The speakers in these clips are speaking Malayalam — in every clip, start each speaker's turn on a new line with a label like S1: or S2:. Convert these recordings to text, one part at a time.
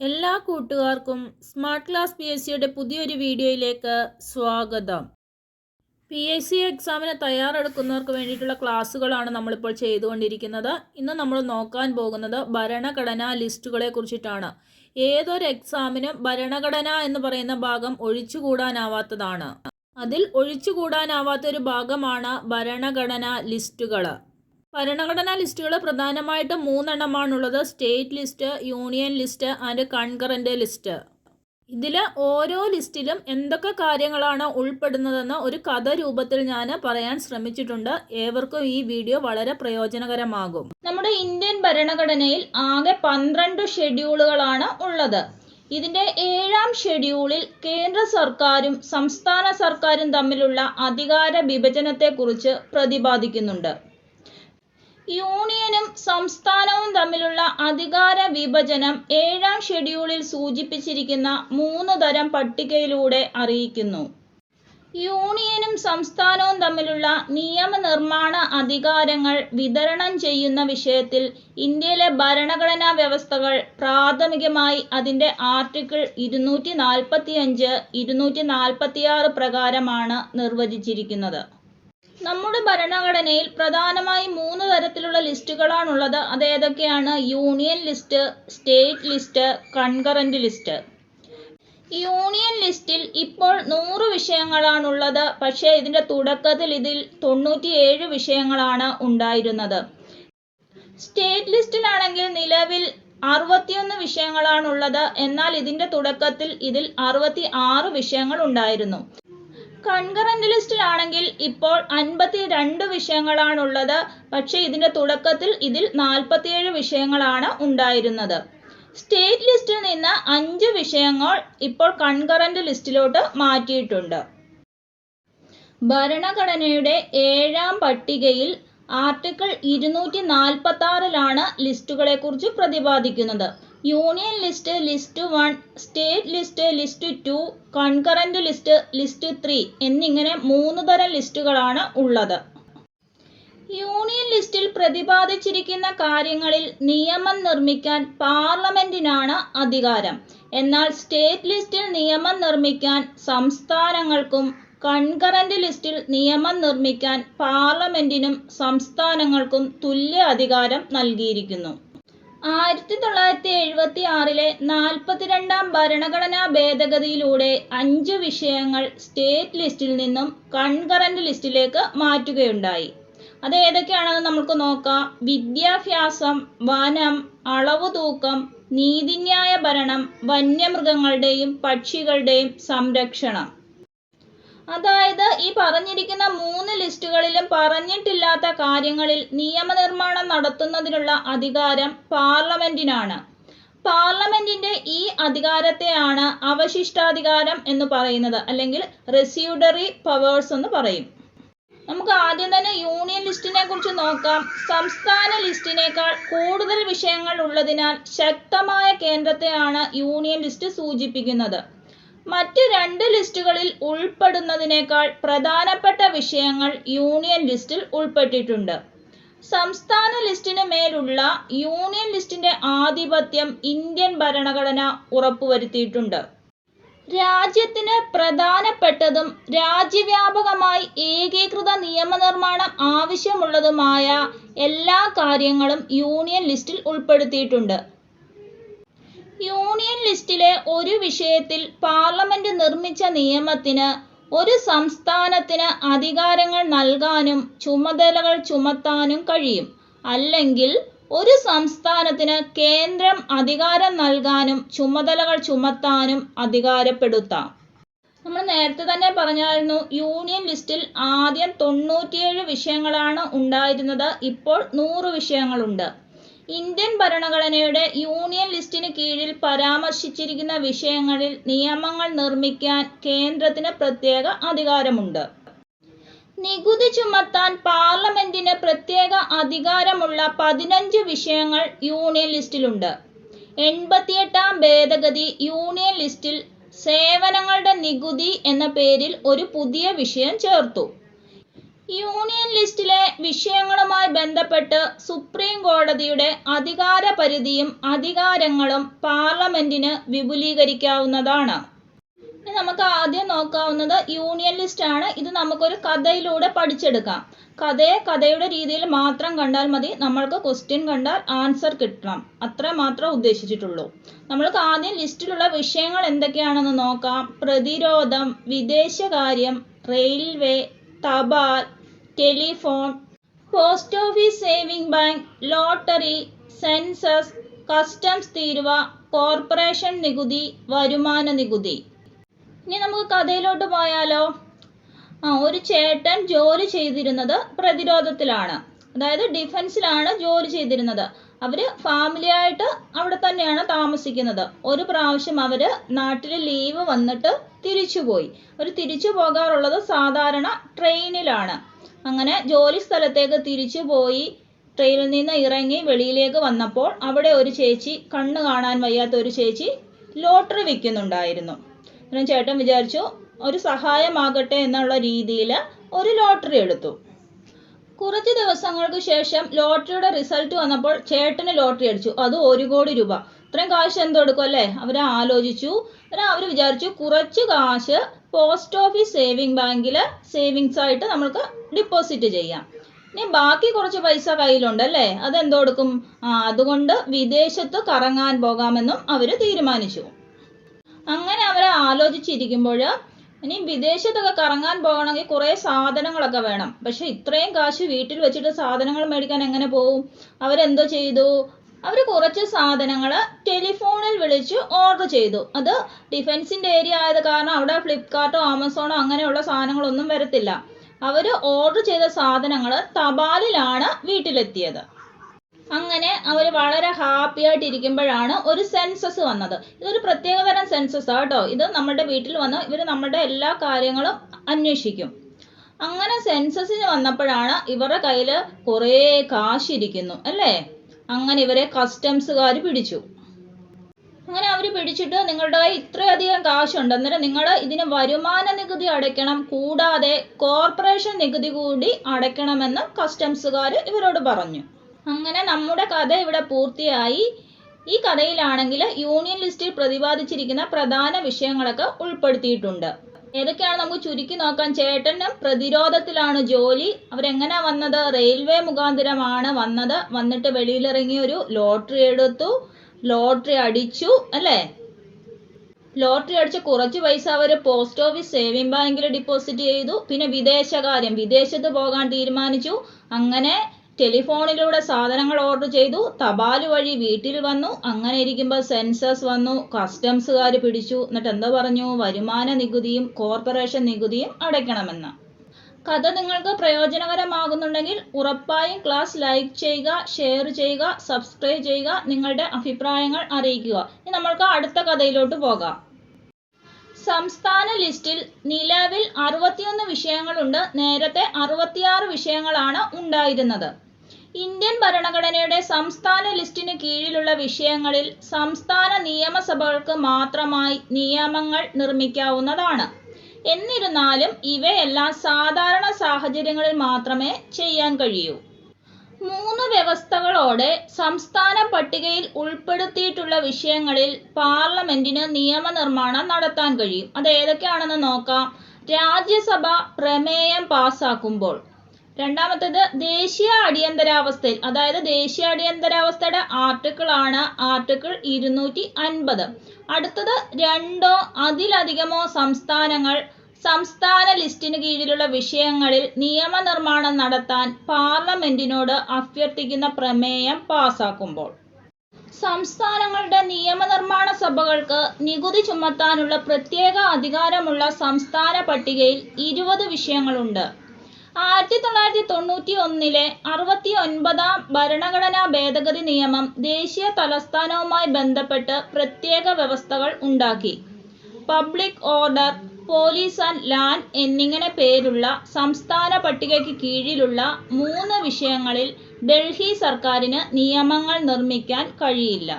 S1: എല്ലാ കൂട്ടുകാർക്കും സ്മാർട്ട് ക്ലാസ് പി എസ് സിയുടെ പുതിയൊരു വീഡിയോയിലേക്ക് സ്വാഗതം. പി എസ് സി എക്സാമിന് തയ്യാറെടുക്കുന്നവർക്ക് വേണ്ടിയിട്ടുള്ള ക്ലാസ്സുകളാണ് നമ്മളിപ്പോൾ ചെയ്തുകൊണ്ടിരിക്കുന്നത്. ഇന്ന് നമ്മൾ നോക്കാൻ പോകുന്നത് ഭരണഘടനാ ലിസ്റ്റുകളെ കുറിച്ചിട്ടാണ്. ഏതൊരു എക്സാമിനും ഭരണഘടന എന്ന് പറയുന്ന ഭാഗം ഒഴിച്ചുകൂടാനാവാത്തതാണ്. അതിൽ ഒഴിച്ചുകൂടാനാവാത്ത ഒരു ഭാഗമാണ് ഭരണഘടനാ ലിസ്റ്റുകൾ ഭരണഘടനാ ലിസ്റ്റുകൾ പ്രധാനമായിട്ടും മൂന്നെണ്ണമാണുള്ളത്. State list union list and concurrent list. ഇതിൽ ഓരോ ലിസ്റ്റിലും എന്തൊക്കെ കാര്യങ്ങളാണ് ഉൾപ്പെടുന്നതെന്ന് ഒരു കഥ രൂപത്തിൽ ഞാൻ പറയാൻ ശ്രമിച്ചിട്ടുണ്ട്. ഏവർക്കും ഈ വീഡിയോ വളരെ പ്രയോജനകരമാകും. നമ്മുടെ ഇന്ത്യൻ ഭരണഘടനയിൽ ആകെ പന്ത്രണ്ട് ഷെഡ്യൂളുകളാണ് ഉള്ളത്. ഇതിന്റെ ഏഴാം ഷെഡ്യൂളിൽ കേന്ദ്ര സർക്കാരും സംസ്ഥാന സർക്കാരും തമ്മിലുള്ള അധികാര വിഭജനത്തെക്കുറിച്ച് പ്രതിപാദിക്കുന്നുണ്ട്. യൂണിയനും സംസ്ഥാനവും തമ്മിലുള്ള അധികാര വിഭജനം ഏഴാം ഷെഡ്യൂളിൽ സൂചിപ്പിച്ചിരിക്കുന്ന മൂന്ന് തരം പട്ടികയിലൂടെ അറിയിക്കുന്നു. യൂണിയനും സംസ്ഥാനവും തമ്മിലുള്ള നിയമനിർമ്മാണ അധികാരങ്ങൾ വിതരണം ചെയ്യുന്ന വിഷയത്തിൽ ഇന്ത്യയിലെ ഭരണഘടനാ വ്യവസ്ഥകൾ പ്രാഥമികമായി അതിന്റെ ആർട്ടിക്കിൾ ഇരുന്നൂറ്റി നാൽപ്പത്തിയഞ്ച് ഇരുന്നൂറ്റി നാൽപ്പത്തിയാറ് പ്രകാരമാണ് നിർവചിച്ചിരിക്കുന്നത്. നമ്മുടെ ഭരണഘടനയിൽ പ്രധാനമായും മൂന്ന് തരത്തിലുള്ള ലിസ്റ്റുകളാണുള്ളത്. അത് ഏതൊക്കെയാണ്? Union list state list concurrent list. Union ലിസ്റ്റിൽ ഇപ്പോൾ നൂറ് വിഷയങ്ങളാണുള്ളത്. പക്ഷേ ഇതിന്റെ തുടക്കത്തിൽ ഇതിൽ തൊണ്ണൂറ്റിയേഴ് വിഷയങ്ങളാണ് ഉണ്ടായിരുന്നത്. സ്റ്റേറ്റ് ലിസ്റ്റിലാണെങ്കിൽ നിലവിൽ അറുപത്തിയൊന്ന് വിഷയങ്ങളാണുള്ളത്. എന്നാൽ ഇതിന്റെ തുടക്കത്തിൽ ഇതിൽ അറുപത്തി ആറ് വിഷയങ്ങൾ ഉണ്ടായിരുന്നു. കൺകറന്റ് ലിസ്റ്റിലാണെങ്കിൽ ഇപ്പോൾ അൻപത്തി രണ്ട് വിഷയങ്ങളാണുള്ളത്. പക്ഷേ ഇതിന്റെ തുടക്കത്തിൽ ഇതിൽ നാൽപ്പത്തിയേഴ് വിഷയങ്ങളാണ് ഉണ്ടായിരുന്നത്. സ്റ്റേറ്റ് ലിസ്റ്റിൽ നിന്ന് അഞ്ച് വിഷയങ്ങൾ ഇപ്പോൾ കൺകറന്റ് ലിസ്റ്റിലോട്ട് മാറ്റിയിട്ടുണ്ട്. ഭരണഘടനയുടെ ഏഴാം പട്ടികയിൽ ആർട്ടിക്കിൾ ഇരുന്നൂറ്റി നാൽപ്പത്തി ആറിലാണ് ലിസ്റ്റുകളെ കുറിച്ച് പ്രതിപാദിക്കുന്നത്. Union list list one state list list two concurrent list list three എന്നിങ്ങനെ മൂന്ന് തരം ലിസ്റ്റുകളാണ് ഉള്ളത്. യൂണിയൻ ലിസ്റ്റിൽ പ്രതിപാദിച്ചിരിക്കുന്ന കാര്യങ്ങളിൽ നിയമം നിർമ്മിക്കാൻ പാർലമെന്റിനാണ് അധികാരം. എന്നാൽ സ്റ്റേറ്റ് ലിസ്റ്റിൽ നിയമം നിർമ്മിക്കാൻ സംസ്ഥാനങ്ങൾക്കും കൺകറന്റ് ലിസ്റ്റിൽ നിയമം നിർമ്മിക്കാൻ പാർലമെന്റിനും സംസ്ഥാനങ്ങൾക്കും തുല്യ അധികാരം നൽകിയിരിക്കുന്നു. ആയിരത്തി തൊള്ളായിരത്തി എഴുപത്തി ആറിലെ നാൽപ്പത്തിരണ്ടാം ഭരണഘടനാ ഭേദഗതിയിലൂടെ അഞ്ച് വിഷയങ്ങൾ സ്റ്റേറ്റ് ലിസ്റ്റിൽ നിന്നും കൺകറന്റ് ലിസ്റ്റിലേക്ക് മാറ്റുകയുണ്ടായി. അത് ഏതൊക്കെയാണെന്ന് നമുക്ക് നോക്കാം. വിദ്യാഭ്യാസം വനം അളവ് തൂക്കം നീതിന്യായ ഭരണം വന്യമൃഗങ്ങളുടെയും പക്ഷികളുടെയും സംരക്ഷണം. അതായത് ഈ പറഞ്ഞിരിക്കുന്ന മൂന്ന് ലിസ്റ്റുകളിലും പറഞ്ഞിട്ടില്ലാത്ത കാര്യങ്ങളിൽ നിയമനിർമ്മാണം നടത്തുന്നതിനുള്ള അധികാരം പാർലമെന്റിനാണ്. പാർലമെന്റിന്റെ ഈ അധികാരത്തെയാണ് അവശിഷ്ടാധികാരം എന്ന് പറയുന്നത് അല്ലെങ്കിൽ റെസ്യൂഡറി പവേഴ്സ് എന്ന് പറയും. നമുക്ക് ആദ്യം തന്നെ യൂണിയൻ ലിസ്റ്റിനെ കുറിച്ച് നോക്കാം. സംസ്ഥാന ലിസ്റ്റിനേക്കാൾ കൂടുതൽ വിഷയങ്ങൾ ഉള്ളതിനാൽ ശക്തമായ കേന്ദ്രത്തെയാണ് യൂണിയൻ ലിസ്റ്റ് സൂചിപ്പിക്കുന്നത്. മറ്റ് രണ്ട് ലിസ്റ്റുകളിൽ ഉൾപ്പെടുന്നതിനേക്കാൾ പ്രധാനപ്പെട്ട വിഷയങ്ങൾ യൂണിയൻ ലിസ്റ്റിൽ ഉൾപ്പെട്ടിട്ടുണ്ട്. സംസ്ഥാന ലിസ്റ്റിന് മേലുള്ള യൂണിയൻ ലിസ്റ്റിന്റെ ആധിപത്യം ഇന്ത്യൻ ഭരണഘടന ഉറപ്പുവരുത്തിയിട്ടുണ്ട്. രാജ്യത്തിന് പ്രധാനപ്പെട്ടതും രാജ്യവ്യാപകമായി ഏകീകൃത നിയമനിർമ്മാണം ആവശ്യമുള്ളതുമായ എല്ലാ കാര്യങ്ങളും യൂണിയൻ ലിസ്റ്റിൽ ഉൾപ്പെടുത്തിയിട്ടുണ്ട്. യൂണിയൻ ലിസ്റ്റിലെ ഒരു വിഷയത്തിൽ പാർലമെന്റ് നിർമ്മിച്ച നിയമത്തിന് ഒരു സംസ്ഥാനത്തിന് അധികാരങ്ങൾ നൽകാനും ചുമതലകൾ ചുമത്താനും കഴിയും. അല്ലെങ്കിൽ ഒരു സംസ്ഥാനത്തിന് കേന്ദ്രം അധികാരം നൽകാനും ചുമതലകൾ ചുമത്താനും അധികാരപ്പെടുത്താം. നമ്മൾ നേരത്തെ തന്നെ പറഞ്ഞായിരുന്നു യൂണിയൻ ലിസ്റ്റിൽ ആദ്യം തൊണ്ണൂറ്റിയേഴ് വിഷയങ്ങളാണ് ഉണ്ടായിരുന്നത്. ഇപ്പോൾ നൂറ് വിഷയങ്ങളുണ്ട്. ഇന്ത്യൻ ഭരണഘടനയുടെ യൂണിയൻ ലിസ്റ്റിന് കീഴിൽ പരാമർശിച്ചിരിക്കുന്ന വിഷയങ്ങളിൽ നിയമങ്ങൾ നിർമ്മിക്കാൻ കേന്ദ്രത്തിന് പ്രത്യേക അധികാരമുണ്ട്. നികുതി ചുമത്താൻ പാർലമെന്റിന് പ്രത്യേക അധികാരമുള്ള പതിനഞ്ച് വിഷയങ്ങൾ യൂണിയൻ ലിസ്റ്റിലുണ്ട്. എൺപത്തിയെട്ടാം ഭേദഗതി യൂണിയൻ ലിസ്റ്റിൽ സേവനങ്ങളുടെ നികുതി എന്ന പേരിൽ ഒരു പുതിയ വിഷയം ചേർത്തു. യൂണിയൻ ലിസ്റ്റിലെ വിഷയങ്ങളുമായി ബന്ധപ്പെട്ട് സുപ്രീം കോടതിയുടെ അധികാര പരിധിയും അധികാരങ്ങളും പാർലമെന്റിന് വിപുലീകരിക്കാവുന്നതാണ്. നമുക്ക് ആദ്യം നോക്കാവുന്നത് യൂണിയൻ ലിസ്റ്റ് ആണ് ഇത് നമുക്കൊരു കഥയിലൂടെ പഠിച്ചെടുക്കാം. കഥയെ കഥയുടെ രീതിയിൽ മാത്രം കണ്ടാൽ മതി. നമ്മൾക്ക് ക്വസ്റ്റ്യൻ കണ്ടാൽ ആൻസർ കിട്ടണം. അത്ര മാത്രം ഉദ്ദേശിച്ചിട്ടുള്ളൂ. നമ്മൾക്ക് ആദ്യം ലിസ്റ്റിലുള്ള വിഷയങ്ങൾ എന്തൊക്കെയാണെന്ന് നോക്കാം. പ്രതിരോധം വിദേശകാര്യം റെയിൽവേ തപാൽ telephone post office saving bank lottery census customs തീരുവ കോർപ്പറേഷൻ നികുതി വരുമാന നികുതി. ഇനി നമുക്ക് കഥയിലോട്ട് പോയാലോ? ആ ഒരു ചേട്ടൻ ജോലി ചെയ്തിരുന്നത് പ്രതിരോധത്തിലാണ്. അതായത് ഡിഫൻസിലാണ് ജോലി ചെയ്തിരുന്നത്. അവർ ഫാമിലി ആയിട്ട് അവിടെ തന്നെയാണ് താമസിക്കുന്നത്. ഒരു പ്രാവശ്യം അവർ നാട്ടിൽ ലീവ് വന്നിട്ട് തിരിച്ചുപോയി അവർ തിരിച്ചു പോകാറുള്ളത് സാധാരണ ട്രെയിനിലാണ് അങ്ങനെ ജോലി സ്ഥലത്തേക്ക് തിരിച്ചു പോയി ട്രെയിനിൽ നിന്ന് ഇറങ്ങി വെളിയിലേക്ക് വന്നപ്പോൾ അവിടെ ഒരു ചേച്ചി കണ്ണ് കാണാൻ വയ്യാത്ത ഒരു ചേച്ചി ലോട്ടറി വിൽക്കുന്നുണ്ടായിരുന്നു. ചേട്ടൻ വിചാരിച്ചു ഒരു സഹായമാകട്ടെ എന്നുള്ള രീതിയിൽ ഒരു ലോട്ടറി എടുത്തു. കുറച്ച് ദിവസങ്ങൾക്ക് ശേഷം ലോട്ടറിയുടെ റിസൾട്ട് വന്നപ്പോൾ ചേട്ടന് ലോട്ടറി അടിച്ചു. അത് ഒരു കോടി രൂപ. ഇത്രയും കാശ് എന്തോ എടുക്കും അല്ലേ? അവർ ആലോചിച്ചു. അവർ വിചാരിച്ചു കുറച്ച് കാശ് പോസ്റ്റ് ഓഫീസ് സേവിങ് ബാങ്കിൽ സേവിങ്സ് ആയിട്ട് നമ്മൾക്ക് ഡിപ്പോസിറ്റ് ചെയ്യാം. ഇനി ബാക്കി കുറച്ച് പൈസ കയ്യിലുണ്ട് അല്ലേ? അതെന്തോ കൊടുക്കും? ആ അതുകൊണ്ട് വിദേശത്ത് കറങ്ങാൻ പോകാമെന്നും അവർ തീരുമാനിച്ചു. അങ്ങനെ അവർ ആലോചിച്ചിരിക്കുമ്പോൾ ഇനി വിദേശത്തൊക്കെ കറങ്ങാൻ പോകണമെങ്കിൽ കുറേ സാധനങ്ങളൊക്കെ വേണം. പക്ഷെ ഇത്രയും കാശ് വീട്ടിൽ വെച്ചിട്ട് സാധനങ്ങൾ മേടിക്കാൻ എങ്ങനെ പോവും? അവരെന്തോ ചെയ്തു? അവർ കുറച്ച് സാധനങ്ങൾ ടെലിഫോണിൽ വിളിച്ച് ഓർഡർ ചെയ്തു. അത് ഡിഫൻസിന്റെ ഏരിയ ആയത് കാരണം അവിടെ ഫ്ലിപ്കാർട്ടോ ആമസോണോ അങ്ങനെയുള്ള സാധനങ്ങളൊന്നും വരത്തില്ല. അവർ ഓർഡർ ചെയ്ത സാധനങ്ങൾ തപാലിലാണ് വീട്ടിലെത്തിയത്. അങ്ങനെ അവർ വളരെ ഹാപ്പി ആയിട്ട് ഇരിക്കുമ്പോഴാണ് ഒരു സെൻസസ് വന്നത്. ഇതൊരു പ്രത്യേകതരം സെൻസസ് കേട്ടോ. ഇത് നമ്മുടെ വീട്ടിൽ വന്ന് ഇവർ നമ്മുടെ എല്ലാ കാര്യങ്ങളും അന്വേഷിക്കും. അങ്ങനെ സെൻസസിന് വന്നപ്പോഴാണ് ഇവരുടെ കയ്യിൽ കുറേ കാശിരിക്കുന്നു അല്ലേ? അങ്ങനെ ഇവരെ കസ്റ്റംസുകാർ പിടിച്ചു. അങ്ങനെ അവർ പിടിച്ചിട്ട് നിങ്ങളുടെ കയ്യിൽ ഇത്രയധികം കാശുണ്ട് അന്നേരം നിങ്ങൾ ഇതിന് വരുമാന നികുതി അടയ്ക്കണം കൂടാതെ കോർപ്പറേഷൻ നികുതി കൂടി അടയ്ക്കണമെന്ന് കസ്റ്റംസുകാർ ഇവരോട് പറഞ്ഞു. അങ്ങനെ നമ്മുടെ കഥ ഇവിടെ പൂർത്തിയായി. ഈ കഥയിലാണെങ്കിൽ യൂണിയൻ ലിസ്റ്റിൽ പ്രതിപാദിച്ചിരിക്കുന്ന പ്രധാന വിഷയങ്ങളൊക്കെ ഉൾപ്പെടുത്തിയിട്ടുണ്ട്. ഏതൊക്കെയാണ് നമുക്ക് ചുരുക്കി നോക്കാം. ചേട്ടന് പ്രതിരോധത്തിലാണ് ജോലി. അവരെങ്ങനെ വന്നത്? റെയിൽവേ മുഖാന്തരമാണ് വന്നത്. വന്നിട്ട് വെളിയിലിറങ്ങി ഒരു ലോട്ടറി എടുത്തു. ലോട്ടറി അടിച്ചു അല്ലേ? ലോട്ടറി അടിച്ച കുറച്ച് പൈസ അവർ പോസ്റ്റ് ഓഫീസ് സേവിംഗ് ബാങ്കിൽ ഡിപ്പോസിറ്റ് ചെയ്തു. പിന്നെ വിദേശകാര്യം വിദേശത്ത് പോകാൻ തീരുമാനിച്ചു. അങ്ങനെ ടെലിഫോണിലൂടെ സാധനങ്ങൾ ഓർഡർ ചെയ്തു. തപാൽ വഴി വീട്ടിൽ വന്നു. അങ്ങനെ ഇരിക്കുമ്പോൾ സെൻസസ് വന്നു. കസ്റ്റംസുകാർ പിടിച്ചു. എന്നിട്ട് എന്താ പറഞ്ഞു? വരുമാന നികുതിയും കോർപ്പറേഷൻ നികുതിയും അടയ്ക്കണമെന്ന്. കഥ നിങ്ങൾക്ക് പ്രയോജനകരമാകുന്നുണ്ടെങ്കിൽ ഉറപ്പായും ക്ലാസ് ലൈക്ക് ചെയ്യുക ഷെയർ ചെയ്യുക സബ്സ്ക്രൈബ് ചെയ്യുക നിങ്ങളുടെ അഭിപ്രായങ്ങൾ അറിയിക്കുക. ഇനി നമ്മൾക്ക് അടുത്ത കഥയിലോട്ട് പോകാം. സംസ്ഥാന ലിസ്റ്റിൽ നിലവിൽ അറുപത്തിയൊന്ന് വിഷയങ്ങളുണ്ട്. നേരത്തെ അറുപത്തിയാറ് വിഷയങ്ങളാണ് ഉണ്ടായിരുന്നത്. ഇന്ത്യൻ ഭരണഘടനയുടെ സംസ്ഥാന ലിസ്റ്റിന് കീഴിലുള്ള വിഷയങ്ങളിൽ സംസ്ഥാന നിയമസഭകൾക്ക് മാത്രമായി നിയമങ്ങൾ നിർമ്മിക്കാവുന്നതാണ്. എന്നിരുന്നാലും ഇവയെല്ലാം സാധാരണ സാഹചര്യങ്ങളിൽ മാത്രമേ ചെയ്യാൻ കഴിയൂ. മൂന്ന് വ്യവസ്ഥകളോടെ സംസ്ഥാന പട്ടികയിൽ ഉൾപ്പെടുത്തിയിട്ടുള്ള വിഷയങ്ങളിൽ പാർലമെന്റിന് നിയമനിർമ്മാണം നടത്താൻ കഴിയും. അത് ഏതൊക്കെയാണെന്ന് നോക്കാം. രാജ്യസഭ പ്രമേയം പാസാക്കുമ്പോൾ രണ്ടാമത്തേത് ദേശീയ അടിയന്തരാവസ്ഥയിൽ അതായത് ദേശീയ അടിയന്തരാവസ്ഥയുടെ ആർട്ടിക്കിൾ ആണ് ആർട്ടിക്കിൾ ഇരുന്നൂറ്റി അൻപത് അടുത്തത് രണ്ടോ അതിലധികമോ സംസ്ഥാനങ്ങൾ സംസ്ഥാന ലിസ്റ്റിന് കീഴിലുള്ള വിഷയങ്ങളിൽ നിയമനിർമ്മാണം നടത്താൻ പാർലമെന്റിനോട് അഭ്യർത്ഥിക്കുന്ന പ്രമേയം പാസാക്കുമ്പോൾ. സംസ്ഥാനങ്ങളുടെ നിയമനിർമ്മാണ സഭകൾക്ക് നികുതി ചുമത്താനുള്ള പ്രത്യേക അധികാരമുള്ള സംസ്ഥാന പട്ടികയിൽ ഇരുപത് വിഷയങ്ങളുണ്ട്. ആയിരത്തി തൊള്ളായിരത്തി തൊണ്ണൂറ്റി ഒന്നിലെ അറുപത്തി ഒൻപതാം ഭരണഘടനാ ഭേദഗതി നിയമം ദേശീയ തലസ്ഥാനവുമായി ബന്ധപ്പെട്ട് പ്രത്യേക വ്യവസ്ഥകൾ ഉണ്ടാക്കി. Public order police and land എന്നിങ്ങനെ പേരുള്ള സംസ്ഥാന പട്ടികയ്ക്ക് കീഴിലുള്ള മൂന്ന് വിഷയങ്ങളിൽ ഡൽഹി സർക്കാരിന് നിയമങ്ങൾ നിർമ്മിക്കാൻ കഴിയില്ല.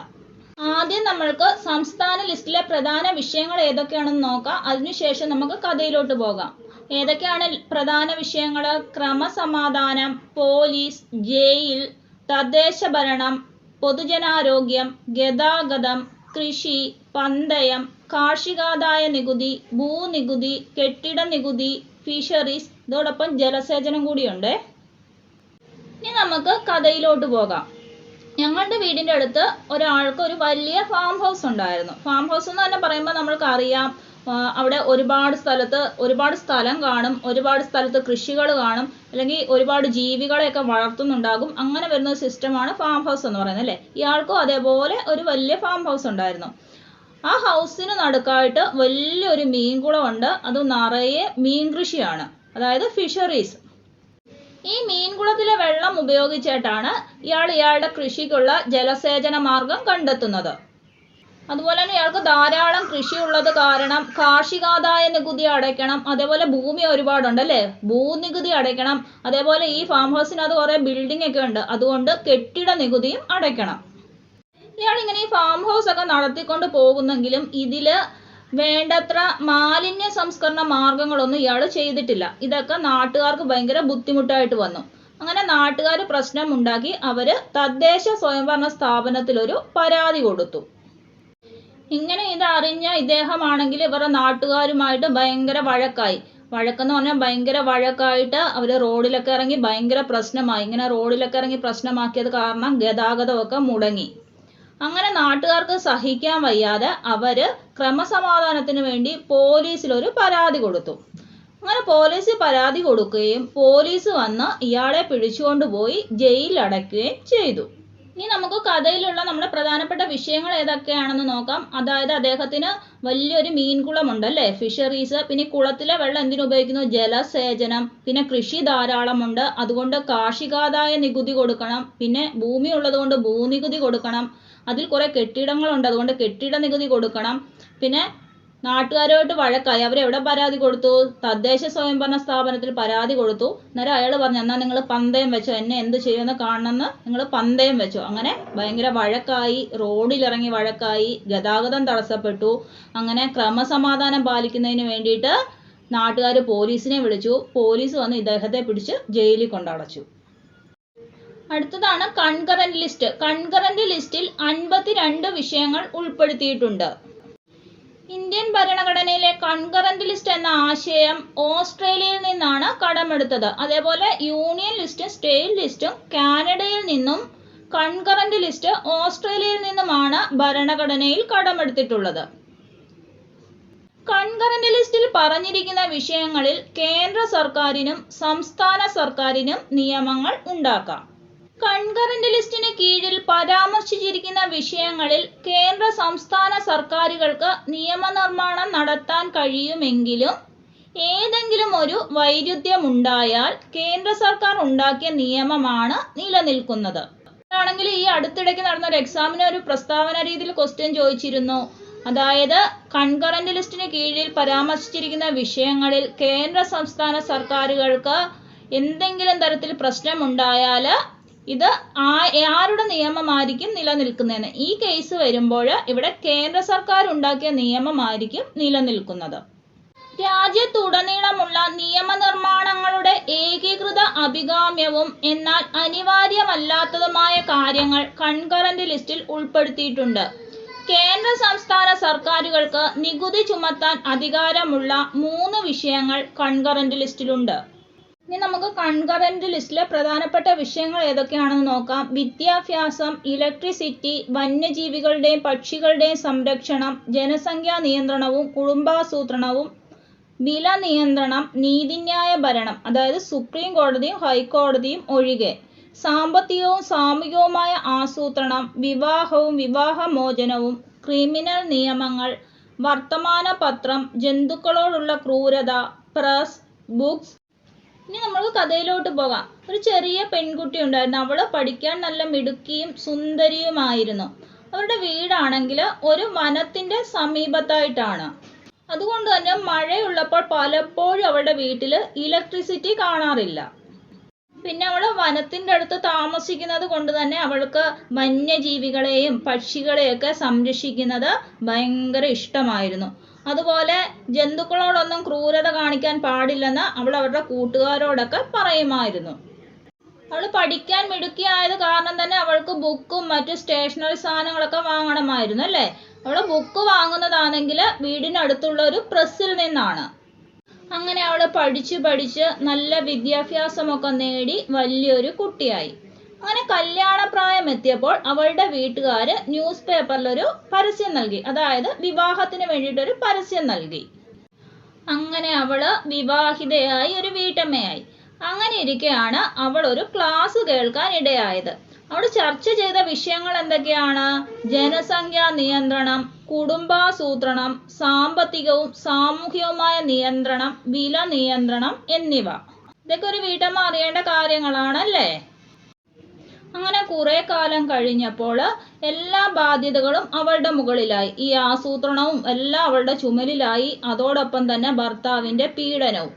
S1: ആദ്യം നമ്മൾക്ക് സംസ്ഥാന ലിസ്റ്റിലെ പ്രധാന വിഷയങ്ങൾ ഏതൊക്കെയാണെന്ന് നോക്കാം. അതിനുശേഷം നമുക്ക് കഥയിലോട്ട് പോകാം. ഏതൊക്കെയാണ് പ്രധാന വിഷയങ്ങൾ ക്രമസമാധാനം പോലീസ് ജയിൽ തദ്ദേശ ഭരണം പൊതുജനാരോഗ്യം ഗതാഗതം കൃഷി പന്തയം കാർഷികാദായ നികുതി ഭൂനികുതി കെട്ടിട നികുതി ഫിഷറീസ് ഇതോടൊപ്പം ജലസേചനം കൂടിയുണ്ട്. ഇനി നമുക്ക് കഥയിലോട്ട് പോകാം. ഞങ്ങളുടെ വീടിന്റെ അടുത്ത് ഒരാൾക്ക് ഒരു വലിയ ഫാം ഹൗസ് ഉണ്ടായിരുന്നു. ഫാം ഹൗസ് എന്ന് തന്നെ പറയുമ്പോൾ നമ്മൾക്ക് അറിയാം അവിടെ ഒരുപാട് സ്ഥലത്ത് ഒരുപാട് സ്ഥലം കാണും ഒരുപാട് സ്ഥലത്ത് കൃഷികൾ കാണും അല്ലെങ്കിൽ ഒരുപാട് ജീവികളെയൊക്കെ വളർത്തുന്നുണ്ടാകും. അങ്ങനെ വരുന്ന ഒരു സിസ്റ്റമാണ് ഫാം ഹൗസ് എന്ന് പറയുന്നത് അല്ലേ? ഇയാൾക്കും അതേപോലെ ഒരു വലിയ ഫാം ഹൗസ് ഉണ്ടായിരുന്നു. ആ ഹൗസിന് നടുക്കായിട്ട് വലിയൊരു മീൻകുളമുണ്ട്. അത് നിറയെ മീൻ കൃഷിയാണ്. അതായത് ഫിഷറീസ് ഈ മീൻകുളത്തിലെ വെള്ളം ഉപയോഗിച്ചിട്ടാണ് ഇയാൾ ഇയാളുടെ കൃഷിക്കുള്ള ജലസേചന മാർഗം കണ്ടെത്തുന്നത്. അതുപോലെ തന്നെ ഇയാൾക്ക് ധാരാളം കൃഷി ഉള്ളത് കാരണം കാർഷികാദായ നികുതി അടയ്ക്കണം അതേപോലെ ഭൂമി ഒരുപാടുണ്ട് അല്ലേ ഭൂനികുതി അടയ്ക്കണം അതേപോലെ ഈ ഫാം ഹൗസിനകത്ത് കുറേ ബിൽഡിംഗ് ഒക്കെ ഉണ്ട്. അതുകൊണ്ട് കെട്ടിട നികുതിയും അടയ്ക്കണം. ഇയാൾ ഇങ്ങനെ ഈ ഫാം ഹൗസ് ഒക്കെ നടത്തിക്കൊണ്ട് പോകുന്നെങ്കിലും ഇതിൽ വേണ്ടത്ര മാലിന്യ സംസ്കരണ മാർഗങ്ങളൊന്നും ഇയാൾ ചെയ്തിട്ടില്ല. ഇതൊക്കെ നാട്ടുകാർക്ക് ഭയങ്കര ബുദ്ധിമുട്ടായിട്ട് വന്നു. അങ്ങനെ നാട്ടുകാർ പ്രശ്നം ഉണ്ടാക്കി അവർ തദ്ദേശ സ്വയംഭരണ സ്ഥാപനത്തിൽ ഒരു പരാതി കൊടുത്തു. ഇങ്ങനെ ഇത് അറിഞ്ഞ ഇദ്ദേഹമാണെങ്കിൽ ഇവരുടെ നാട്ടുകാരുമായിട്ട് ഭയങ്കര വഴക്കായി. വഴക്കെന്ന് പറഞ്ഞാൽ ഭയങ്കര വഴക്കായിട്ട് അവർ റോഡിലൊക്കെ ഇറങ്ങി ഭയങ്കര പ്രശ്നമായി. ഇങ്ങനെ റോഡിലൊക്കെ ഇറങ്ങി പ്രശ്നമാക്കിയത് കാരണം ഗതാഗതമൊക്കെ മുടങ്ങി. അങ്ങനെ നാട്ടുകാർക്ക് സഹിക്കാൻ വയ്യാതെ അവർ ക്രമസമാധാനത്തിന് വേണ്ടി പോലീസിൽ ഒരു പരാതി കൊടുത്തു. അങ്ങനെ പോലീസ് പരാതി കൊടുക്കുകയും പോലീസ് വന്ന് ഇയാളെ പിടിച്ചുകൊണ്ടുപോയി ജയിലിൽ അടയ്ക്കുകയും ചെയ്തു. ഇനി നമുക്ക് കഥയിലുള്ള നമ്മുടെ പ്രധാനപ്പെട്ട വിഷയങ്ങൾ ഏതൊക്കെയാണെന്ന് നോക്കാം. അതായത് അദ്ദേഹത്തിന് വലിയൊരു മീൻകുളമുണ്ട് അല്ലേ ഫിഷറീസ് പിന്നെ കുളത്തിലെ വെള്ളം എന്തിനു ഉപയോഗിക്കുന്നു? ജലസേചനം പിന്നെ കൃഷി ധാരാളമുണ്ട്. അതുകൊണ്ട് കാർഷികാദായ നികുതി കൊടുക്കണം. പിന്നെ ഭൂമി ഉള്ളതുകൊണ്ട് ഭൂനികുതി കൊടുക്കണം. അതിൽ കുറെ കെട്ടിടങ്ങളുണ്ട്. അതുകൊണ്ട് കെട്ടിട നികുതി കൊടുക്കണം. പിന്നെ നാട്ടുകാരുമായിട്ട് വഴക്കായി. അവരെവിടെ പരാതി കൊടുത്തു? തദ്ദേശ സ്വയംഭരണ സ്ഥാപനത്തിൽ പരാതി കൊടുത്തു. അന്നേരം അയാൾ പറഞ്ഞു എന്നാൽ നിങ്ങൾ പന്തയം വെച്ചോ? എന്നെ എന്ത് ചെയ്യുമെന്ന് കാണണമെന്ന് നിങ്ങൾ പന്തയം വെച്ചോ? അങ്ങനെ ഭയങ്കര വഴക്കായി റോഡിലിറങ്ങി വഴക്കായി ഗതാഗതം തടസ്സപ്പെട്ടു. അങ്ങനെ ക്രമസമാധാനം പാലിക്കുന്നതിന് വേണ്ടിയിട്ട് നാട്ടുകാർ പോലീസിനെ വിളിച്ചു. പോലീസ് വന്ന് ഇദ്ദേഹത്തെ പിടിച്ച് ജയിലിൽ കൊണ്ടടച്ചു. അടുത്തതാണ് കൺകറന്റ് ലിസ്റ്റ്. കൺകറന്റ് ലിസ്റ്റിൽ അൻപത്തിരണ്ട് വിഷയങ്ങൾ ഉൾപ്പെടുത്തിയിട്ടുണ്ട്. ഇന്ത്യൻ ഭരണഘടനയിലെ കൺകറന്റ് ലിസ്റ്റ് എന്ന ആശയം ഓസ്ട്രേലിയയിൽ നിന്നാണ് കടമെടുത്തത്. അതേപോലെ യൂണിയൻ ലിസ്റ്റും സ്റ്റേറ്റ് ലിസ്റ്റും കാനഡയിൽ നിന്നും കൺകറന്റ് ലിസ്റ്റ് ഓസ്ട്രേലിയയിൽ നിന്നുമാണ് ഭരണഘടനയിൽ കടമെടുത്തിട്ടുള്ളത്. കൺകറന്റ് ലിസ്റ്റിൽ പറഞ്ഞിരിക്കുന്ന വിഷയങ്ങളിൽ കേന്ദ്ര സർക്കാരിനും സംസ്ഥാന സർക്കാരിനും നിയമങ്ങൾ ഉണ്ടാക്കാം. കൺകറന്റ് ലിസ്റ്റിന് കീഴിൽ പരാമർശിച്ചിരിക്കുന്ന വിഷയങ്ങളിൽ കേന്ദ്ര സംസ്ഥാന സർക്കാരുകൾക്ക് നിയമനിർമ്മാണം നടത്താൻ കഴിയുമെങ്കിലും ഏതെങ്കിലും ഒരു വൈരുദ്ധ്യമുണ്ടായാൽ കേന്ദ്ര സർക്കാർ ഉണ്ടാക്കിയ നിയമമാണ് നിലനിൽക്കുന്നത്. ആണെങ്കിൽ ഈ അടുത്തിടയ്ക്ക് നടന്ന ഒരു എക്സാമിന് ഒരു പ്രസ്താവന രീതിയിൽ ക്വസ്റ്റ്യൻ ചോദിച്ചിരുന്നു. അതായത് കൺകറന്റ് ലിസ്റ്റിന് കീഴിൽ പരാമർശിച്ചിരിക്കുന്ന വിഷയങ്ങളിൽ കേന്ദ്ര സംസ്ഥാന സർക്കാരുകൾക്ക് എന്തെങ്കിലും തരത്തിൽ പ്രശ്നമുണ്ടായാൽ ഇത് ആരുടെ നിയമമായിരിക്കും നിലനിൽക്കുന്നതെന്ന്. ഈ കേസ് വരുമ്പോൾ ഇവിടെ കേന്ദ്ര സർക്കാർ ഉണ്ടാക്കിയ നിയമമായിരിക്കും നിലനിൽക്കുന്നത്. രാജ്യത്തുടനീളമുള്ള നിയമനിർമ്മാണങ്ങളുടെ ഏകീകൃത അഭികാമ്യവും എന്നാൽ അനിവാര്യമല്ലാത്തതുമായ കാര്യങ്ങൾ കൺകറന്റ് ലിസ്റ്റിൽ ഉൾപ്പെടുത്തിയിട്ടുണ്ട്. കേന്ദ്ര സംസ്ഥാന സർക്കാരുകൾക്ക് നികുതി ചുമത്താൻ അധികാരമുള്ള മൂന്ന് വിഷയങ്ങൾ കൺകറന്റ് ലിസ്റ്റിലുണ്ട് ഇനി നമുക്ക് കൺകറന്റ് ലിസ്റ്റിലെ പ്രധാനപ്പെട്ട വിഷയങ്ങൾ ഏതൊക്കെയാണെന്ന് നോക്കാം. വിദ്യാഭ്യാസം ഇലക്ട്രിസിറ്റി വന്യജീവികളുടെയും പക്ഷികളുടെയും സംരക്ഷണം ജനസംഖ്യാ നിയന്ത്രണവും കുടുംബാസൂത്രണവും വില നിയന്ത്രണം നീതിന്യായ ഭരണം അതായത് സുപ്രീം കോടതിയും ഹൈക്കോടതിയും ഒഴികെ. സാമ്പത്തികവും സാമൂഹികവുമായ ആസൂത്രണം വിവാഹവും വിവാഹമോചനവും ക്രിമിനൽ നിയമങ്ങൾ വർത്തമാന പത്രം ജന്തുക്കളോടുള്ള ക്രൂരത പ്രസ് ബുക്സ് ഇനി നമുക്ക് കഥയിലോട്ട് പോകാം. ഒരു ചെറിയ പെൺകുട്ടി ഉണ്ടായിരുന്നു. അവൾ പഠിക്കാൻ നല്ല മിടുക്കിയും സുന്ദരിയുമായിരുന്നു. അവരുടെ വീടാണെങ്കിൽ ഒരു വനത്തിന്റെ സമീപത്തായിട്ടാണ്. അതുകൊണ്ട് തന്നെ മഴയുള്ളപ്പോൾ പലപ്പോഴും അവരുടെ വീട്ടിൽ ഇലക്ട്രിസിറ്റി കാണാറില്ല. പിന്നെ അവൾ വനത്തിന്റെ അടുത്ത് താമസിക്കുന്നത് കൊണ്ട് തന്നെ അവൾക്ക് വന്യജീവികളെയും പക്ഷികളെയൊക്കെ സംരക്ഷിക്കുന്നത് ഭയങ്കര ഇഷ്ടമായിരുന്നു.
S2: അതുപോലെ ജന്തുക്കളോടൊന്നും ക്രൂരത കാണിക്കാൻ പാടില്ലെന്ന് അവൾ അവരുടെ കൂട്ടുകാരോടൊക്കെ പറയുമായിരുന്നു. അവൾ പഠിക്കാൻ മിടുക്കിയായത് കാരണം തന്നെ അവൾക്ക് ബുക്കും മറ്റു സ്റ്റേഷനറി സാധനങ്ങളൊക്കെ വാങ്ങണമായിരുന്നു അല്ലേ? അവൾ ബുക്ക് വാങ്ങുന്നതാണെങ്കിൽ വീടിനടുത്തുള്ള ഒരു പ്രസ്സിൽ നിന്നാണ്. അങ്ങനെ അവൾ പഠിച്ച് പഠിച്ച് നല്ല വിദ്യാഭ്യാസമൊക്കെ നേടി വലിയൊരു കുട്ടിയായി. അങ്ങനെ കല്യാണപ്രായം എത്തിയപ്പോൾ അവളുടെ വീട്ടുകാർ ന്യൂസ് പേപ്പറിലൊരു പരസ്യം നൽകി. അതായത് വിവാഹത്തിന് വേണ്ടിയിട്ടൊരു പരസ്യം നൽകി. അങ്ങനെ അവൾ വിവാഹിതയായി ഒരു വീട്ടമ്മയായി. അങ്ങനെ ഇരിക്കെയാണ് അവൾ ഒരു ക്ലാസ് കേൾക്കാൻ ഇടയായത്. അവിടെ ചർച്ച ചെയ്ത വിഷയങ്ങൾ എന്തൊക്കെയാണ്? ജനസംഖ്യാ നിയന്ത്രണം കുടുംബാസൂത്രണം സാമ്പത്തികവും സാമൂഹികവുമായ നിയന്ത്രണം വില നിയന്ത്രണം എന്നിവ. ഇതൊക്കെ ഒരു വീട്ടമ്മ അറിയേണ്ട കാര്യങ്ങളാണ് അല്ലേ അങ്ങനെ കുറെ കാലം കഴിഞ്ഞപ്പോൾ എല്ലാ ബാധ്യതകളും അവളുടെ മുകളിലായി. ഈ ആസൂത്രണവും എല്ലാം അവളുടെ ചുമലിലായി. അതോടൊപ്പം തന്നെ ഭർത്താവിന്റെ പീഡനവും.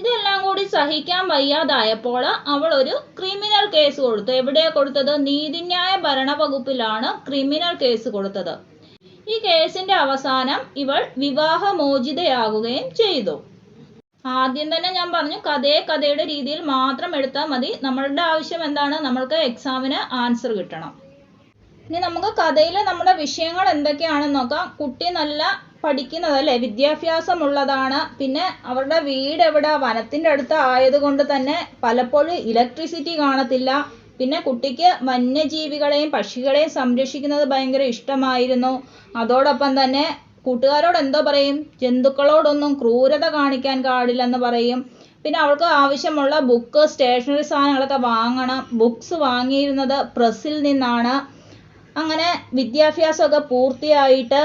S2: ഇതെല്ലാം കൂടി സഹിക്കാൻ വയ്യാതായപ്പോൾ അവൾ ഒരു ക്രിമിനൽ കേസ് കൊടുത്തു. എവിടെയാ കൊടുത്തത്? നീതിന്യായ ഭരണവകുപ്പിലാണ് ക്രിമിനൽ കേസ് കൊടുത്തത്. ഈ കേസിന്റെ അവസാനം ഇവൾ വിവാഹമോചിതയാകുകയും ചെയ്തു. ആദ്യം തന്നെ ഞാൻ പറഞ്ഞു കഥയെ കഥയുടെ രീതിയിൽ മാത്രം എടുത്താൽ മതി. നമ്മളുടെ ആവശ്യം എന്താണ്? നമ്മൾക്ക് എക്സാമിന് ആൻസർ കിട്ടണം. ഇനി നമുക്ക് കഥയിലെ നമ്മുടെ വിഷയങ്ങൾ എന്തൊക്കെയാണെന്ന് നോക്കാം. കുട്ടി നല്ല പഠിക്കുന്നതല്ലേ വിദ്യാഭ്യാസമുള്ളതാണ്. പിന്നെ അവരുടെ വീട് എവിടെ? വനത്തിന്റെ അടുത്ത് ആയതുകൊണ്ട് തന്നെ പലപ്പോഴും ഇലക്ട്രിസിറ്റി കാണത്തില്ല. പിന്നെ കുട്ടിക്ക് വന്യജീവികളെയും പക്ഷികളെയും സംരക്ഷിക്കുന്നത് ഭയങ്കര ഇഷ്ടമായിരുന്നു. അതോടൊപ്പം തന്നെ കൂട്ടുകാരോട് എന്തോ പറയും? ജന്തുക്കളോടൊന്നും ക്രൂരത കാണിക്കാൻ പാടില്ലെന്ന് പറയും. പിന്നെ അവൾക്ക് ആവശ്യമുള്ള ബുക്ക് സ്റ്റേഷനറി സാധനങ്ങളൊക്കെ വാങ്ങണം. ബുക്സ് വാങ്ങിയിരുന്നത് പ്രസ്സിൽ നിന്നാണ്. അങ്ങനെ വിദ്യാഭ്യാസമൊക്കെ പൂർത്തിയായിട്ട്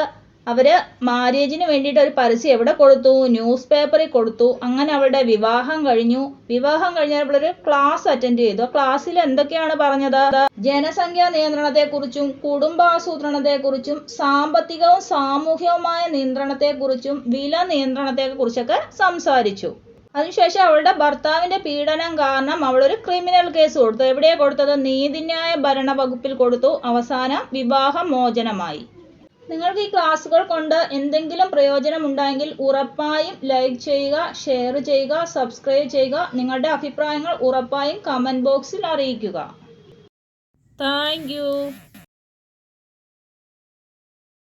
S2: അവർ മാരേജിന് വേണ്ടിയിട്ട് ഒരു പരസ്യം എവിടെ കൊടുത്തു? ന്യൂസ് പേപ്പറിൽ കൊടുത്തു. അങ്ങനെ അവളുടെ വിവാഹം കഴിഞ്ഞു. വിവാഹം കഴിഞ്ഞാൽ ഒരു ക്ലാസ് അറ്റൻഡ് ചെയ്തു. ക്ലാസ്സിൽ എന്തൊക്കെയാണ് പറഞ്ഞത്? ജനസംഖ്യാ നിയന്ത്രണത്തെക്കുറിച്ചും കുടുംബാസൂത്രണത്തെക്കുറിച്ചും സാമ്പത്തികവും സാമൂഹികവുമായ നിയന്ത്രണത്തെക്കുറിച്ചും വില നിയന്ത്രണത്തെക്കുറിച്ചൊക്കെ സംസാരിച്ചു. അതിനുശേഷം അവളുടെ ഭർത്താവിന്റെ പീഡനം കാരണം അവളൊരു ക്രിമിനൽ കേസ് കൊടുത്തു. എവിടെയാ കൊടുത്തത്? നീതിന്യായ ഭരണ വകുപ്പിൽ കൊടുത്തു. അവസാനം വിവാഹ മോചനമായി നിങ്ങൾക്ക് ഈ ക്ലാസ്സുകൾ കൊണ്ട് എന്തെങ്കിലും പ്രയോജനം ഉണ്ടായെങ്കിൽ ഉറപ്പായും ലൈക്ക് ചെയ്യുക ഷെയർ ചെയ്യുക സബ്സ്ക്രൈബ് ചെയ്യുക നിങ്ങളുടെ അഭിപ്രായങ്ങൾ ഉറപ്പായും കമന്റ് ബോക്സിൽ അറിയിക്കുക.
S1: താങ്ക്